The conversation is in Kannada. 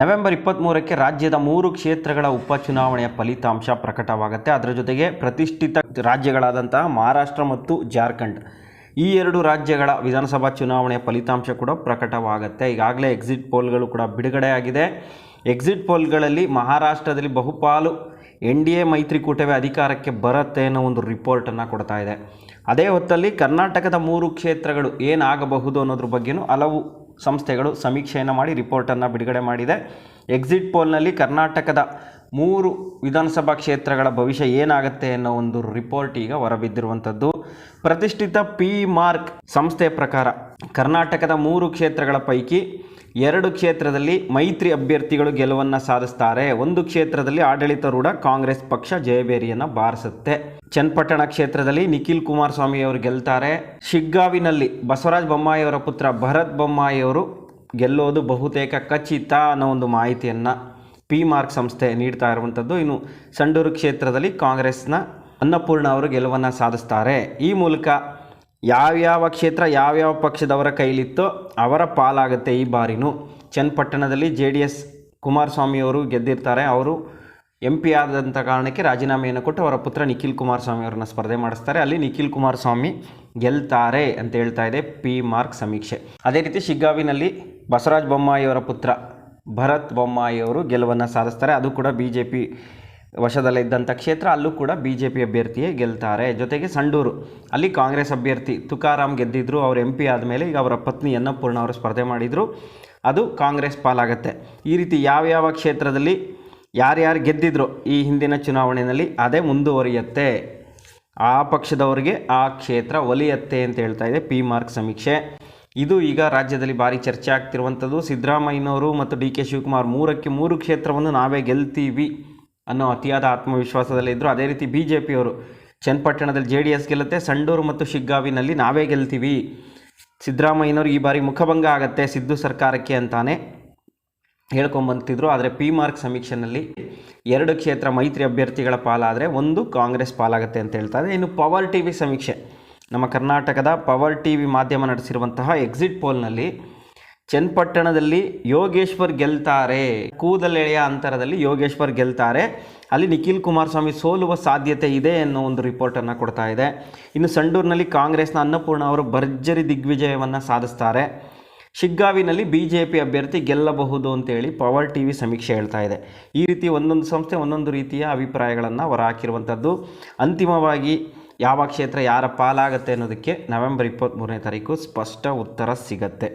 ನವೆಂಬರ್ ಇಪ್ಪತ್ತ್ಮೂರಕ್ಕೆ ರಾಜ್ಯದ ಮೂರು ಕ್ಷೇತ್ರಗಳ ಉಪಚುನಾವಣೆಯ ಫಲಿತಾಂಶ ಪ್ರಕಟವಾಗುತ್ತೆ. ಅದರ ಜೊತೆಗೆ ಪ್ರತಿಷ್ಠಿತ ರಾಜ್ಯಗಳಾದಂತಹ ಮಹಾರಾಷ್ಟ್ರ ಮತ್ತು ಜಾರ್ಖಂಡ್ ಈ ಎರಡು ರಾಜ್ಯಗಳ ವಿಧಾನಸಭಾ ಚುನಾವಣೆಯ ಫಲಿತಾಂಶ ಕೂಡ ಪ್ರಕಟವಾಗುತ್ತೆ. ಈಗಾಗಲೇ ಎಕ್ಸಿಟ್ ಪೋಲ್ಗಳು ಕೂಡ ಬಿಡುಗಡೆಯಾಗಿದೆ. ಎಕ್ಸಿಟ್ ಪೋಲ್ಗಳಲ್ಲಿ ಮಹಾರಾಷ್ಟ್ರದಲ್ಲಿ ಬಹುಪಾಲು ಎನ್ ಡಿ ಎ ಮೈತ್ರಿಕೂಟವೇ ಅಧಿಕಾರಕ್ಕೆ ಬರುತ್ತೆ ಅನ್ನೋ ಒಂದು ರಿಪೋರ್ಟನ್ನು ಕೊಡ್ತಾ ಇದೆ. ಅದೇ ಹೊತ್ತಲ್ಲಿ ಕರ್ನಾಟಕದ ಮೂರು ಕ್ಷೇತ್ರಗಳು ಏನಾಗಬಹುದು ಅನ್ನೋದ್ರ ಬಗ್ಗೆಯೂ ಹಲವು ಸಂಸ್ಥೆಗಳು ಸಮೀಕ್ಷೆಯನ್ನು ಮಾಡಿ ರಿಪೋರ್ಟನ್ನು ಬಿಡುಗಡೆ ಮಾಡಿದೆ. ಎಕ್ಸಿಟ್ ಪೋಲ್ನಲ್ಲಿ ಕರ್ನಾಟಕದ ಮೂರು ವಿಧಾನಸಭಾ ಕ್ಷೇತ್ರಗಳ ಭವಿಷ್ಯ ಏನಾಗುತ್ತೆ ಅನ್ನೋ ಒಂದು ರಿಪೋರ್ಟ್ ಈಗ ಹೊರಬಿದ್ದಿರುವಂಥದ್ದು. ಪ್ರತಿಷ್ಠಿತ ಪಿ ಮಾರ್ಕ್ ಸಂಸ್ಥೆಯ ಪ್ರಕಾರ ಕರ್ನಾಟಕದ ಮೂರು ಕ್ಷೇತ್ರಗಳ ಪೈಕಿ ಎರಡು ಕ್ಷೇತ್ರದಲ್ಲಿ ಮೈತ್ರಿ ಅಭ್ಯರ್ಥಿಗಳು ಗೆಲುವನ್ನು ಸಾಧಿಸ್ತಾರೆ. ಒಂದು ಕ್ಷೇತ್ರದಲ್ಲಿ ಆಡಳಿತಾರೂಢ ಕಾಂಗ್ರೆಸ್ ಪಕ್ಷ ಜಯಬೇರಿಯನ್ನು ಬಾರಿಸುತ್ತೆ. ಚನ್ನಪಟ್ಟಣ ಕ್ಷೇತ್ರದಲ್ಲಿ ನಿಖಿಲ್ ಕುಮಾರಸ್ವಾಮಿ ಅವರು ಗೆಲ್ತಾರೆ. ಶಿಗ್ಗಾವಿನಲ್ಲಿ ಬಸವರಾಜ ಬೊಮ್ಮಾಯಿಯವರ ಪುತ್ರ ಭರತ್ ಬೊಮ್ಮಾಯಿಯವರು ಗೆಲ್ಲೋದು ಬಹುತೇಕ ಖಚಿತ ಅನ್ನೋ ಒಂದು ಮಾಹಿತಿಯನ್ನು ಪಿ ಮಾರ್ಕ್ ಸಂಸ್ಥೆ ನೀಡ್ತಾ ಇರುವಂಥದ್ದು. ಇನ್ನು ಸಂಡೂರು ಕ್ಷೇತ್ರದಲ್ಲಿ ಕಾಂಗ್ರೆಸ್ನ ಅನ್ನಪೂರ್ಣ ಅವರು ಗೆಲುವನ್ನು ಸಾಧಿಸ್ತಾರೆ. ಈ ಮೂಲಕ ಯಾವ್ಯಾವ ಕ್ಷೇತ್ರ ಯಾವ್ಯಾವ ಪಕ್ಷದವರ ಕೈಲಿತ್ತೋ ಅವರ ಪಾಲಾಗುತ್ತೆ ಈ ಬಾರಿನೂ. ಚನ್ನಪಟ್ಟಣದಲ್ಲಿ ಜೆ ಡಿ ಎಸ್ ಕುಮಾರಸ್ವಾಮಿಯವರು ಗೆದ್ದಿರ್ತಾರೆ. ಅವರು ಎಂ ಪಿ ಆದಂಥ ಕಾರಣಕ್ಕೆ ರಾಜೀನಾಮೆಯನ್ನು ಕೊಟ್ಟು ಅವರ ಪುತ್ರ ನಿಖಿಲ್ ಕುಮಾರಸ್ವಾಮಿ ಅವರನ್ನ ಸ್ಪರ್ಧೆ ಮಾಡಿಸ್ತಾರೆ. ಅಲ್ಲಿ ನಿಖಿಲ್ ಕುಮಾರಸ್ವಾಮಿ ಗೆಲ್ತಾರೆ ಅಂತ ಹೇಳ್ತಾ ಇದೆ ಪಿ ಮಾರ್ಕ್ ಸಮೀಕ್ಷೆ. ಅದೇ ರೀತಿ ಶಿಗ್ಗಾವಿನಲ್ಲಿ ಬಸವರಾಜ ಬೊಮ್ಮಾಯಿಯವರ ಪುತ್ರ ಭರತ್ ಬೊಮ್ಮಾಯಿಯವರು ಗೆಲುವನ್ನು ಸಾಧಿಸ್ತಾರೆ. ಅದು ಕೂಡ ಬಿ ಜೆ ಪಿ ವಶದಲ್ಲಿದ್ದಂಥ ಕ್ಷೇತ್ರ. ಅಲ್ಲೂ ಕೂಡ ಬಿ ಜೆ ಪಿ ಅಭ್ಯರ್ಥಿಯೇ ಗೆಲ್ತಾರೆ. ಜೊತೆಗೆ ಸಂಡೂರು, ಅಲ್ಲಿ ಕಾಂಗ್ರೆಸ್ ಅಭ್ಯರ್ಥಿ ತುಕಾರಾಮ್ ಗೆದ್ದಿದ್ರು. ಅವರು ಎಂ ಪಿ ಆದಮೇಲೆ ಈಗ ಅವರ ಪತ್ನಿ ಅನ್ನಪೂರ್ಣ ಅವರು ಸ್ಪರ್ಧೆ ಮಾಡಿದರು. ಅದು ಕಾಂಗ್ರೆಸ್ ಪಾಲಾಗತ್ತೆ. ಈ ರೀತಿ ಯಾವ್ಯಾವ ಕ್ಷೇತ್ರದಲ್ಲಿ ಯಾರ್ಯಾರು ಗೆದ್ದಿದ್ರು ಈ ಹಿಂದಿನ ಚುನಾವಣೆಯಲ್ಲಿ, ಅದೇ ಮುಂದುವರಿಯುತ್ತೆ. ಆ ಪಕ್ಷದವರಿಗೆ ಆ ಕ್ಷೇತ್ರ ಒಲಿಯತ್ತೆ ಅಂತ ಹೇಳ್ತಾ ಇದೆ ಪಿ ಮಾರ್ಕ್ ಸಮೀಕ್ಷೆ. ಇದು ಈಗ ರಾಜ್ಯದಲ್ಲಿ ಭಾರಿ ಚರ್ಚೆ ಆಗ್ತಿರುವಂಥದ್ದು. ಸಿದ್ದರಾಮಯ್ಯನವರು ಮತ್ತು ಡಿ ಕೆ ಶಿವಕುಮಾರ್ ಮೂರಕ್ಕೆ ಮೂರು ಕ್ಷೇತ್ರವನ್ನು ನಾವೇ ಗೆಲ್ತೀವಿ ಅನ್ನೋ ಅತಿಯಾದ ಆತ್ಮವಿಶ್ವಾಸದಲ್ಲಿದ್ದರು ಅದೇ ರೀತಿ ಬಿ ಜೆ ಪಿಯವರು ಚನ್ನಪಟ್ಟಣದಲ್ಲಿ ಜೆ ಡಿ ಎಸ್ ಗೆಲ್ಲುತ್ತೆ, ಸಂಡೂರು ಮತ್ತು ಶಿಗ್ಗಾವಿನಲ್ಲಿ ನಾವೇ ಗೆಲ್ತೀವಿ. ಸಿದ್ದರಾಮಯ್ಯನವರು ಈ ಬಾರಿ ಮುಖಭಂಗ ಆಗುತ್ತೆ ಸಿದ್ದು ಸರ್ಕಾರಕ್ಕೆ ಅಂತಾನೆ ಹೇಳ್ಕೊಂಬಂತಿದ್ರು. ಆದರೆ ಪಿ ಮಾರ್ಕ್ ಸಮೀಕ್ಷೆನಲ್ಲಿ ಎರಡು ಕ್ಷೇತ್ರ ಮೈತ್ರಿ ಅಭ್ಯರ್ಥಿಗಳ ಪಾಲಾದರೆ ಒಂದು ಕಾಂಗ್ರೆಸ್ ಪಾಲಾಗುತ್ತೆ ಅಂತ ಹೇಳ್ತಾರೆ. ಇನ್ನು ಪವರ್ ಟಿ ವಿ ಸಮೀಕ್ಷೆ. ನಮ್ಮ ಕರ್ನಾಟಕದ ಪವರ್ ಟಿ ವಿ ಮಾಧ್ಯಮ ನಡೆಸಿರುವಂತಹ ಎಕ್ಸಿಟ್ ಪೋಲ್ನಲ್ಲಿ ಚನ್ನಪಟ್ಟಣದಲ್ಲಿ ಯೋಗೇಶ್ವರ್ ಗೆಲ್ತಾರೆ. ಕೂದಲೆಳೆಯ ಅಂತರದಲ್ಲಿ ಯೋಗೇಶ್ವರ್ ಗೆಲ್ತಾರೆ. ಅಲ್ಲಿ ನಿಖಿಲ್ ಕುಮಾರಸ್ವಾಮಿ ಸೋಲುವ ಸಾಧ್ಯತೆ ಇದೆ ಅನ್ನೋ ಒಂದು ರಿಪೋರ್ಟನ್ನು ಕೊಡ್ತಾ ಇದೆ. ಇನ್ನು ಸಂಡೂರಿನಲ್ಲಿ ಕಾಂಗ್ರೆಸ್ನ ಅನ್ನಪೂರ್ಣ ಅವರು ಭರ್ಜರಿ ದಿಗ್ವಿಜಯವನ್ನು ಸಾಧಿಸ್ತಾರೆ. ಶಿಗ್ಗಾವಿನಲ್ಲಿ ಬಿ ಜೆ ಪಿ ಅಭ್ಯರ್ಥಿ ಗೆಲ್ಲಬಹುದು ಅಂತೇಳಿ ಪವರ್ ಟಿ ವಿ ಸಮೀಕ್ಷೆ ಹೇಳ್ತಾ ಇದೆ. ಈ ರೀತಿ ಒಂದೊಂದು ಸಂಸ್ಥೆ ಒಂದೊಂದು ರೀತಿಯ ಅಭಿಪ್ರಾಯಗಳನ್ನು ಹೊರಹಾಕಿರುವಂಥದ್ದು ಅಂತಿಮವಾಗಿ ಯಾವ ಕ್ಷೇತ್ರ ಯಾರ ಪಾಲಾಗುತ್ತೆ ಅನ್ನೋದಕ್ಕೆ ನವೆಂಬರ್ ಇಪ್ಪತ್ತ್ಮೂರನೇ ತಾರೀಕು ಸ್ಪಷ್ಟ ಉತ್ತರ ಸಿಗತ್ತೆ.